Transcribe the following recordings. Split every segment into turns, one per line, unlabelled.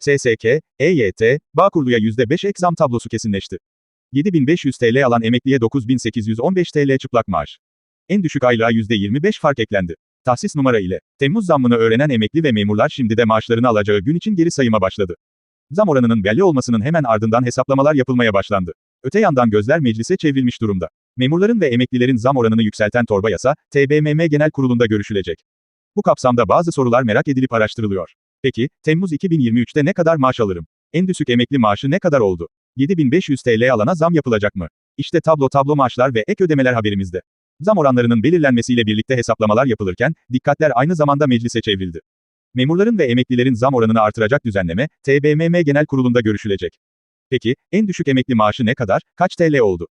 SSK, EYT, Bağkurlu'ya %5 ek zam tablosu kesinleşti. 7500 TL alan emekliye 9815 TL çıplak maaş. En düşük aylığa %25 fark eklendi. Tahsis numara ile. Temmuz zammını öğrenen emekli ve memurlar şimdi de maaşlarını alacağı gün için geri sayıma başladı. Zam oranının belli olmasının hemen ardından hesaplamalar yapılmaya başlandı. Öte yandan gözler meclise çevrilmiş durumda. Memurların ve emeklilerin zam oranını yükselten torba yasa, TBMM Genel Kurulu'nda görüşülecek. Bu kapsamda bazı sorular merak edilip araştırılıyor. Peki, Temmuz 2023'te ne kadar maaş alırım? En düşük emekli maaşı ne kadar oldu? 7500 TL alana zam yapılacak mı? İşte tablo tablo maaşlar ve ek ödemeler haberimizde. Zam oranlarının belirlenmesiyle birlikte hesaplamalar yapılırken, dikkatler aynı zamanda meclise çevrildi. Memurların ve emeklilerin zam oranını artıracak düzenleme, TBMM Genel Kurulu'nda görüşülecek. Peki, en düşük emekli maaşı ne kadar, kaç TL oldu?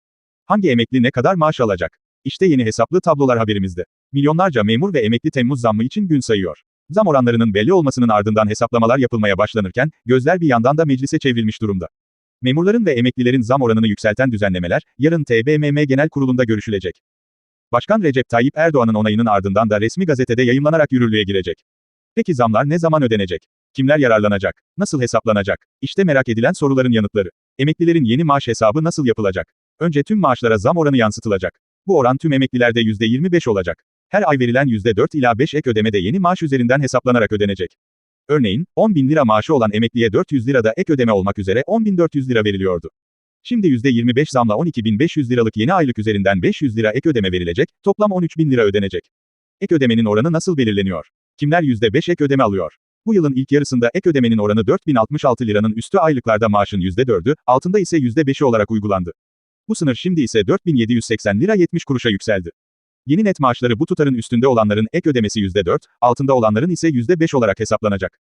Hangi emekli ne kadar maaş alacak? İşte yeni hesaplı tablolar haberimizde. Milyonlarca memur ve emekli Temmuz zammı için gün sayıyor. Zam oranlarının belli olmasının ardından hesaplamalar yapılmaya başlanırken, gözler bir yandan da meclise çevrilmiş durumda. Memurların ve emeklilerin zam oranını yükselten düzenlemeler, yarın TBMM Genel Kurulu'nda görüşülecek. Başkan Recep Tayyip Erdoğan'ın onayının ardından da resmi gazetede yayımlanarak yürürlüğe girecek. Peki zamlar ne zaman ödenecek? Kimler yararlanacak? Nasıl hesaplanacak? İşte merak edilen soruların yanıtları. Emeklilerin yeni maaş hesabı nasıl yapılacak? Önce tüm maaşlara zam oranı yansıtılacak. Bu oran tüm emeklilerde %25 olacak. Her ay verilen %4 ila 5 ek ödeme de yeni maaş üzerinden hesaplanarak ödenecek. Örneğin, 10 bin lira maaşı olan emekliye 400 lira da ek ödeme olmak üzere 10.400 lira veriliyordu. Şimdi %25 zamla 12.500 liralık yeni aylık üzerinden 500 lira ek ödeme verilecek, toplam 13.000 lira ödenecek. Ek ödemenin oranı nasıl belirleniyor? Kimler %5 ek ödeme alıyor? Bu yılın ilk yarısında ek ödemenin oranı 4066 liranın üstü aylıklarda maaşın %4'ü, altında ise %5'i olarak uygulandı. Bu sınır şimdi ise 4780 lira 70 kuruşa yükseldi. Yeni net maaşları bu tutarın üstünde olanların ek ödemesi %4, altında olanların ise %5 olarak hesaplanacak.